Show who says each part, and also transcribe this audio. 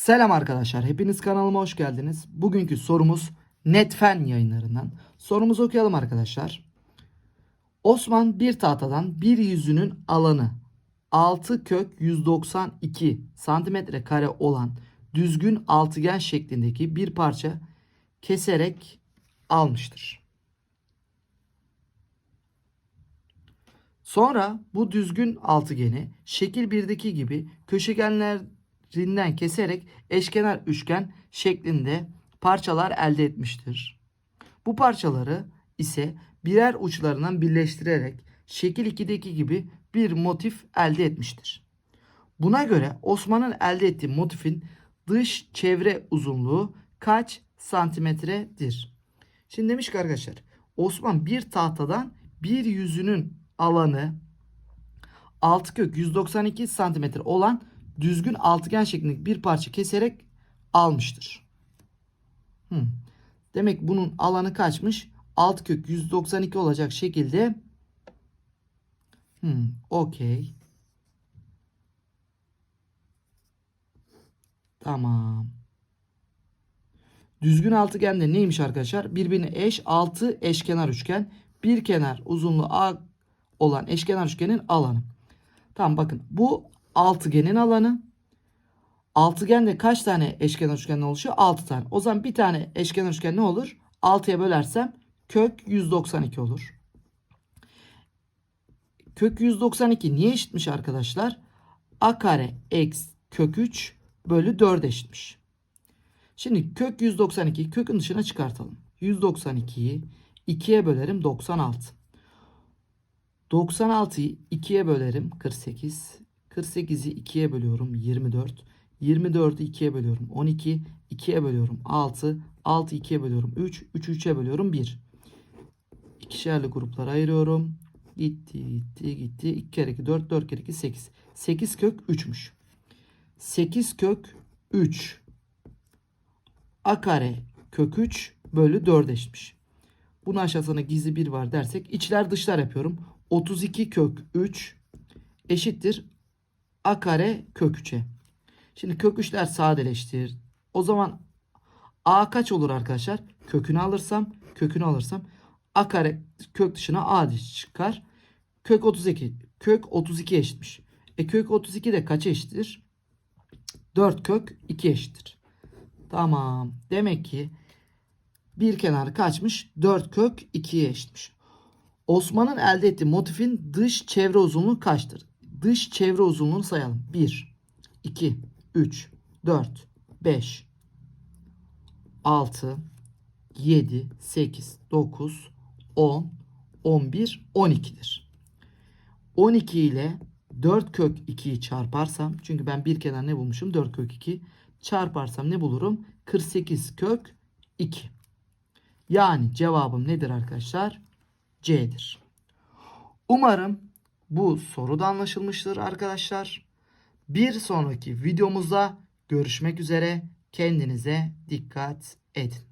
Speaker 1: Selam arkadaşlar. Hepiniz kanalıma hoş geldiniz. Bugünkü sorumuz Netfen yayınlarından. Sorumuzu okuyalım arkadaşlar. Osman bir tahtadan bir yüzünün alanı 6 kök 192 santimetre kare olan düzgün altıgen şeklindeki bir parça keserek almıştır. Sonra bu düzgün altıgeni şekil 1'deki gibi köşegenlerinden keserek eşkenar üçgen şeklinde parçalar elde etmiştir. Bu parçaları ise birer uçlarından birleştirerek şekil 2'deki gibi bir motif elde etmiştir. Buna göre Osman'ın elde ettiği motifin dış çevre uzunluğu kaç santimetredir? Şimdi demiş ki arkadaşlar Osman bir tahtadan bir yüzünün alanı 6 kök 192 santimetre olan düzgün altıgen şeklindeki bir parça keserek almıştır. Hmm. Demek bunun alanı kaçmış? 6 kök 192 olacak şekilde hmm, okey. Tamam. Düzgün altıgende neymiş arkadaşlar? Birbirine eş 6 eşkenar üçgen. Bir kenar uzunluğu A olan eşkenar üçgenin alanı. Tamam bakın bu altıgenin alanı. Altıgende kaç tane eşkenar üçgen oluşuyor? 6 tane. O zaman bir tane eşkenar üçgen ne olur? 6'ya bölersem kök 192 olur. Kök 192 niye eşitmiş arkadaşlar? A kare x kök 3 bölü 4 eşitmiş. Şimdi kök 192 kökün dışına çıkartalım. 192'yi 2'ye bölerim 96. 96'yı 2'ye bölerim 48. 48'i 2'ye bölüyorum 24. 24'ü 2'ye bölüyorum 12. 2'ye bölüyorum 6. 6 2'ye bölüyorum 3. 3 3'e bölüyorum 1. İkişerli gruplara ayırıyorum. Gitti gitti gitti. 2 kere 2 4 4 kere 2 8. 8 kök 3'müş. 8 kök 3 a kare kök 3 bölü 4 eşitmiş. Bunun aşağısına gizli 1 var dersek içler dışlar yapıyorum. 32 kök 3 eşittir a kare kök 3'e. Şimdi kök 3'ler sadeleştir. O zaman a kaç olur arkadaşlar? Kökünü alırsam, kökünü alırsam a kare kök dışına a çıkar. Kök 32. Kök 32 eşitmiş. E kök 32 de kaça eşittir? 4 kök 2 eşittir. Tamam. Demek ki bir kenar kaçmış? 4 kök 2'ye eşitmiş. Osman'ın elde ettiği motifin dış çevre uzunluğu kaçtır? Dış çevre uzunluğunu sayalım. 1, 2, 3, 4, 5, 6, 7, 8, 9, 10, 11, 12'dir. 12 ile 4 kök 2'yi çarparsam çünkü ben bir kenar ne bulmuşum? 4 kök 2 çarparsam ne bulurum? 48 kök 2. Yani cevabım nedir arkadaşlar? C'dir. Umarım bu soru da anlaşılmıştır arkadaşlar. Bir sonraki videomuzda görüşmek üzere. Kendinize dikkat edin.